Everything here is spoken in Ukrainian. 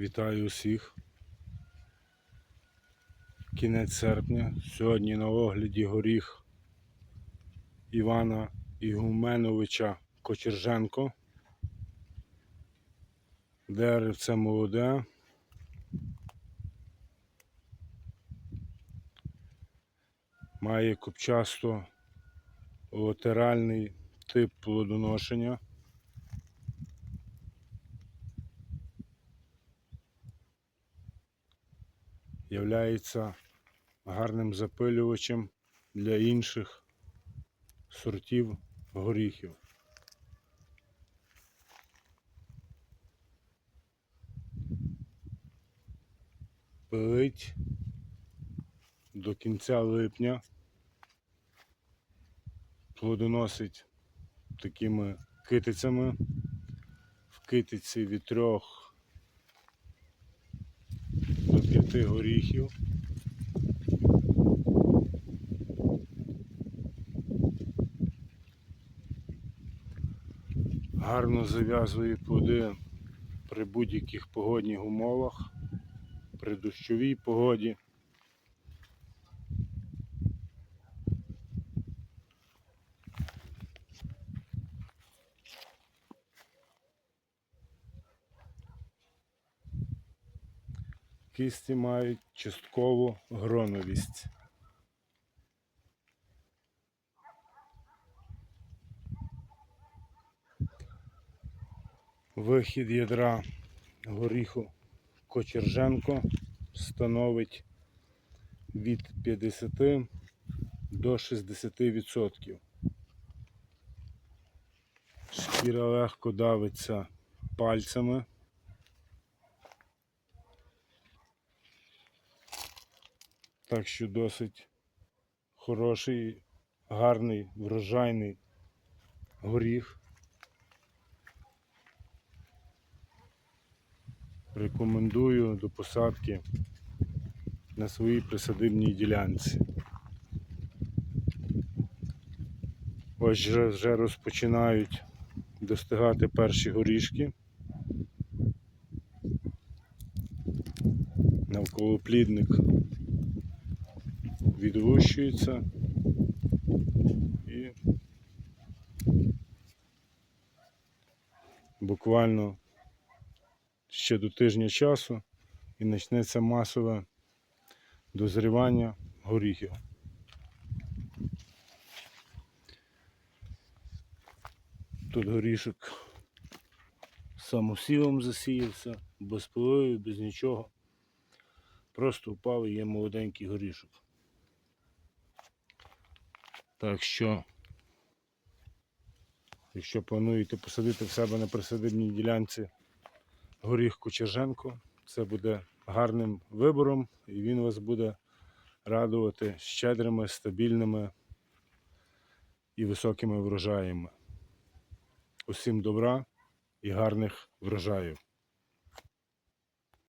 Вітаю усіх. Кінець серпня. Сьогодні на огляді горіх Івана Ігуменовича Кочерженко. Деревце молоде. Має копчасто латеральний тип плодоношення. Являється гарним запилювачем для інших сортів горіхів. Пилить до кінця липня, плодоносить такими китицями. В китиці від трьох до п'яти горіхів. Гарно зав'язує плоди при будь-яких погодних умовах, при дощовій погоді. Кисті мають часткову гроновість. Вихід ядра горіху Кочерженко становить від 50 до 60%. Шкіра легко давиться пальцями. Так що досить хороший, гарний, врожайний горіх. Рекомендую до посадки на своїй присадибній ділянці. Ось вже, розпочинають достигати перші горішки. Навколоплідник відлущується і буквально ще до тижня часу і почнеться масове дозрівання горіхів. Тут горішок самосівом засіявся, без поливів, без нічого. Просто впав і є молоденький горішок. Так що, якщо плануєте посадити в себе на присадибній ділянці горіх Кучерженко, це буде гарним вибором і він вас буде радувати щедрими, стабільними і високими врожаями. Усім добра і гарних врожаїв!